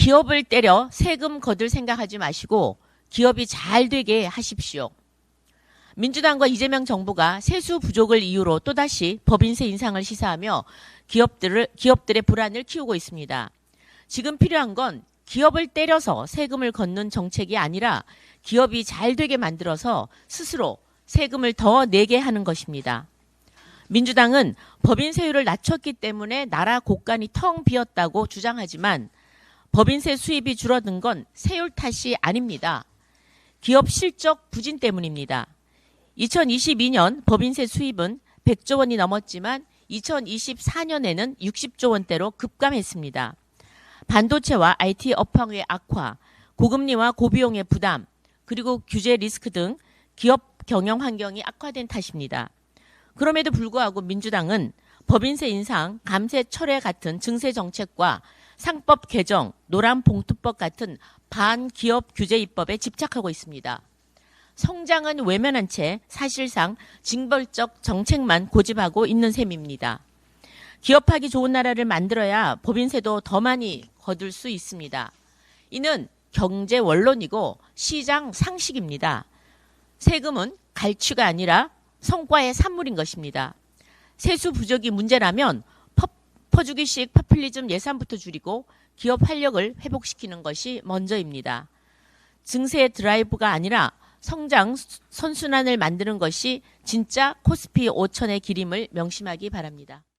기업을 때려 세금 거둘 생각하지 마시고 기업이 잘 되게 하십시오. 민주당과 이재명 정부가 세수 부족을 이유로 또다시 법인세 인상을 시사하며 기업들을 기업들의 불안을 키우고 있습니다. 지금 필요한 건 기업을 때려서 세금을 걷는 정책이 아니라 기업이 잘 되게 만들어서 스스로 세금을 더 내게 하는 것입니다. 민주당은 법인세율을 낮췄기 때문에 나라 곳간이 텅 비었다고 주장하지만 법인세 수입이 줄어든 건 세율 탓이 아닙니다. 기업 실적 부진 때문입니다. 2022년 법인세 수입은 100조 원이 넘었지만 2024년에는 60조 원대로 급감했습니다. 반도체와 IT 업황의 악화, 고금리와 고비용의 부담, 그리고 규제 리스크 등 기업 경영 환경이 악화된 탓입니다. 그럼에도 불구하고 민주당은 법인세 인상, 감세 철회 같은 증세 정책과 상법 개정, 노란 봉투법 같은 반기업 규제 입법에 집착하고 있습니다. 성장은 외면한 채 사실상 징벌적 정책만 고집하고 있는 셈입니다. 기업하기 좋은 나라를 만들어야 법인세도 더 많이 거둘 수 있습니다. 이는 경제 원론이고 시장 상식입니다. 세금은 갈취가 아니라 성과의 산물인 것입니다. 세수 부족이 문제라면 퍼, 퍼주기식 파퓰리즘 예산부터 줄이고 기업 활력을 회복시키는 것이 먼저입니다. 증세 드라이브가 아니라 성장 선순환을 만드는 것이 진짜 코스피 5천의 기림을 명심하기 바랍니다.